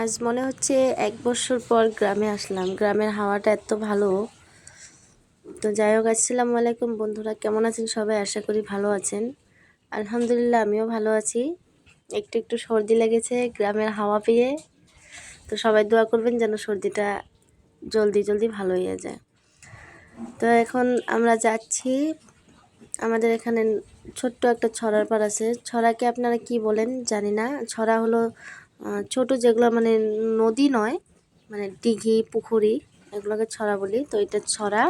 আজ মনে হচ্ছে এক বছর পর গ্রামে আসলাম। গ্রামের হাওয়াটা এত ভালো। তো যাই হোক, আসসালামু আলাইকুম বন্ধুরা, কেমন আছেন সবাই? আশা করি ভালো আছেন। আলহামদুলিল্লাহ, আমিও ভালো আছি। একটু একটু সর্দি লেগেছে, গ্রামের হাওয়া পেয়ে। তো সবাই দোয়া করবেন যেন সর্দিটা জলদি জলদি ভালো হয়ে যায়। তো এখন আমরা যাচ্ছি। আমাদের এখানে ছোট্ট একটা ছড়ার পার আছে। ছড়াকে আপনারা কি বলেন? জানি না। ছড়া হলো ছোট যেগুলো মানে নদী নয় মানে দিঘি, পুকুরি, এগুলোকে ছড়া বলি। তো এটা ছড়া।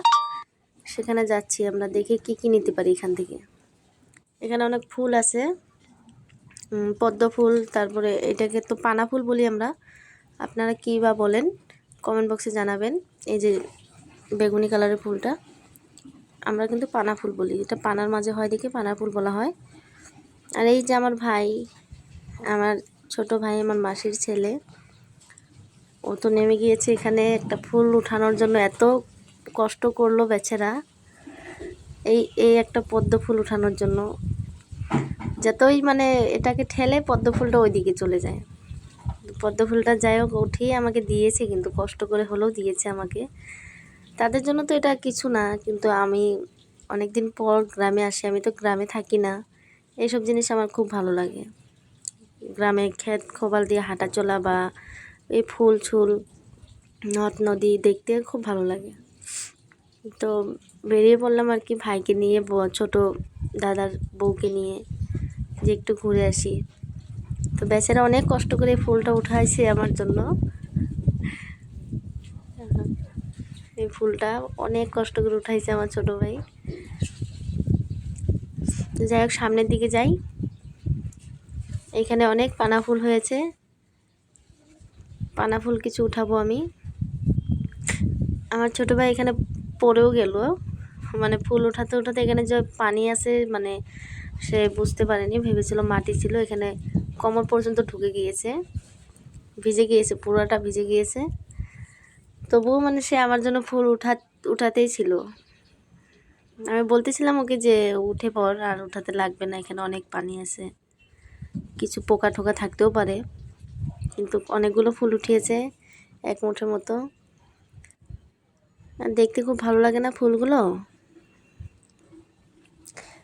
সেখানে যাচ্ছি আমরা, দেখে কি কি নিতে পারি এখান থেকে। এখানে অনেক ফুল আছে পদ্ম ফুল, তারপরে এটাকে তো পানা ফুল বলি আমরা। আপনারা কী বা বলেন কমেন্ট বক্সে জানাবেন। এই যে বেগুনি কালারের ফুলটা, আমরা কিন্তু পানা ফুল বলি। এটা পানার মাঝে হয় দেখে পানা ফুল বলা হয়। আর এই যে আমার ভাই, আমার ছোট ভাই আমার মাসির ছেলে। ও তো নেমে গিয়েছে এখানে একটা ফুল উঠানোর জন্য। এত কষ্ট করল বেচারা। এই এই একটা পদ্ম ফুল উঠানোর জন্য। যতই মানে এটাকে ঠেলে পদ্ম ফুলটা ওইদিকে চলে যায়। পদ্ম ফুলটা যাই হোক, উঠিয়ে আমাকে দিয়েছে, কিন্তু কষ্ট করে হলেও দিয়েছে আমাকে। তাদের জন্য তো এটা কিছু না, কিন্তু আমি অনেক দিন পর গ্রামে আসি। আমি তো গ্রামে থাকি না। এইসব জিনিস আমার খুব ভালো লাগে। গ্রামে ক্ষেত খোবাল দিয়ে হাঁটা চলা বা এই ফুল ছুল নদ নদী দেখতে খুব ভালো লাগে। তো বেরিয়ে পড়লাম আর কি ভাইকে নিয়ে ছোট দাদার বউকে নিয়ে যে একটু ঘুরে আসি। তো বেচারা অনেক কষ্ট করে ফুলটা উঠাইছে আমার জন্য। এই ফুলটা অনেক কষ্ট করে উঠাইছে আমার ছোট ভাই। যাই হোক, সামনের দিকে যাই। এখানে অনেক পানা ফুল হয়েছে। পানা ফুল কিছু উঠাবো আমি। আমার ছোটো ভাই এখানে পড়েও গেল। মানে ফুল উঠাতে উঠাতে এখানে যে পানি আছে মানে সে বুঝতে পারেনি। ভেবেছিল মাটি ছিল, এখানে কমর পর্যন্ত ঢুকে গিয়েছে। ভিজে গিয়েছে, পুরোটা ভিজে গিয়েছে। তবুও মানে সে আমার জন্য ফুল উঠা, উঠাতেই ছিল। আমি বলতেছিলাম ওকে যে, উঠে পর আর উঠাতে লাগবে না, এখানে অনেক পানি আছে। কিছু পোকা ঠোকা থাকতেও পারে। কিন্তু অনেকগুলো ফুল উঠিয়েছে এক মুঠের মতো। আর দেখতে খুব ভালো লাগে না ফুলগুলো?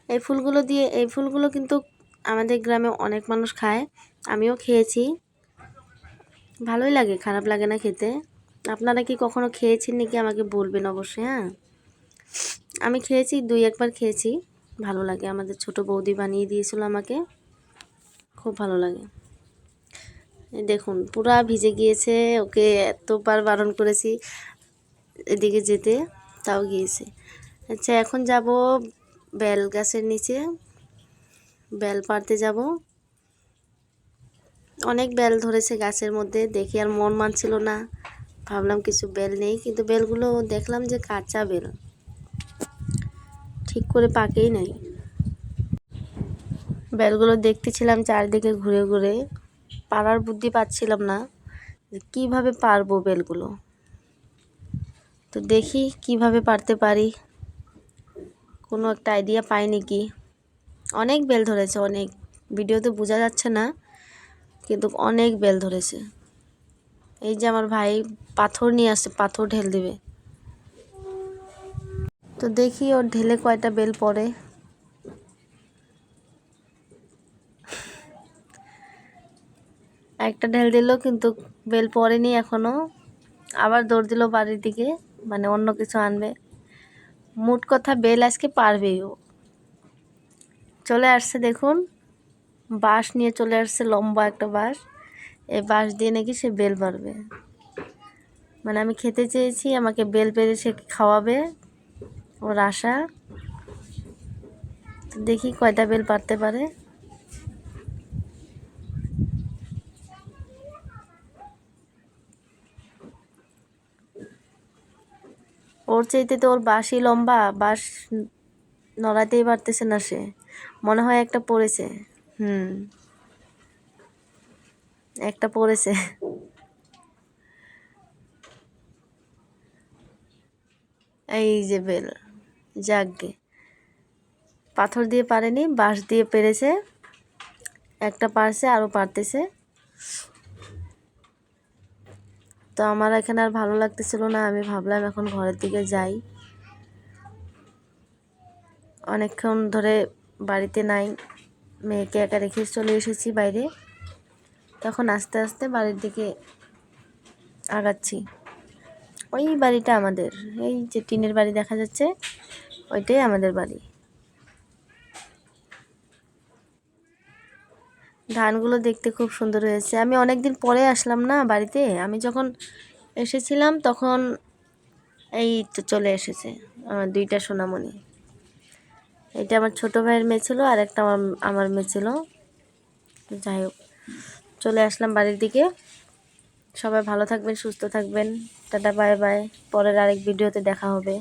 এই ফুলগুলো দিয়ে, এই ফুলগুলো কিন্তু আমাদের গ্রামে অনেক মানুষ খায়। আমিও খেয়েছি। ভালোই লাগে, খারাপ লাগে না খেতে। আপনারা কি কখনো খেয়েছেন নাকি আমাকে বলবেন অবশ্যই হ্যাঁ? আমি খেয়েছি, দুই একবার খেয়েছি। ভালো লাগে, আমাদের ছোট বৌদি বানিয়ে দিয়েছিল আমাকে। খুব ভালো লাগে। দেখুন, পুরা ভিজে গিয়েছে, ওকে এতবার বারণ করেছি এদিকে যেতে, তাও গিয়েছে। আচ্ছা এখন যাব বেল গাছের নিচে, বেল পাড়তে যাব। অনেক বেল ধরেছে গাছের মধ্যে, দেখি আর মন মানছিল না। ভাবলাম কিছু বেল নেই, কিন্তু বেলগুলো দেখলাম যে কাঁচা বেল। ঠিক করে পাকেই নাই। বেলগুলো দেখতেছিলাম চারদিকে ঘুরে ঘুরে। পাড়ার বুদ্ধি পাচ্ছিলাম না কীভাবে পারব বেলগুলো। তো দেখি কীভাবে পারতে পারি। কোনো একটা আইডিয়া পাই নাকি অনেক বেল ধরেছে, অনেক। ভিডিওতে বোঝা যাচ্ছে না, কিন্তু অনেক বেল ধরেছে। এই যে আমার ভাই পাথর নিয়ে আসছে, পাথর ঢেল দেবে। তো দেখি ওর ঢেলে কয়টা বেল পড়ে। একটা ঢেল দিল, কিন্তু বেল পড়েনি এখনও আবার দৌড় দিল বাড়ির দিকে মানে অন্য কিছু আনবে। মুট কথা বেল আজকে পারবেই ও। চলে আসছে দেখুন, বাঁশ নিয়ে চলে আসছে লম্বা একটা বাঁশ। এই বাঁশ দিয়ে নাকি সে বেল পারবে মানে আমি খেতে চেয়েছি, আমাকে বেল পেরে সে খাওয়াবে, ওর আশা। দেখি কয়টা বেল পারতে পারে। ওর চাইতে তো ওর বাঁশই লম্বা, বাঁশ নড়াতেই পারতেছে না সে। মনে হয় একটা পড়েছে। হুম। একটা পড়েছে। এই যে বেল, যাকগে। পাথর দিয়ে পারেনি, বাঁশ দিয়ে পেরেছে। একটা পারছে আরও পারতেছে। তো আমার এখানে আর ভালো লাগতেছিল না, আমি ভাবলাম এখন ঘরের দিকে যাই। অনেকক্ষণ ধরে বাড়িতে নাই, মেয়েকে একা রেখে চলে এসেছি বাইরে। তখন আস্তে আস্তে বাড়ির দিকে আগাচ্ছি। ওই বাড়িটা আমাদের, এই যে টিনের বাড়ি দেখা যাচ্ছে, ওইটাই আমাদের বাড়ি। ধানগুলো দেখতে খুব সুন্দর হয়েছে। আমি অনেক দিন পরে আসলাম না বাড়িতে। আমি যখন এসেছিলাম তখন এই তো চলে এসেছে, আমার দুইটা সোনামণি। এটা আমার ছোটো ভাইয়ের মেয়ে ছিল, আর একটা আমার আমার মেয়ে ছিল। যাই হোক, চলে আসলাম বাড়ির দিকে। সবাই ভালো থাকবেন, সুস্থ থাকবেন। Tata, bye bye. পরের আরেক ভিডিওতে দেখা হবে।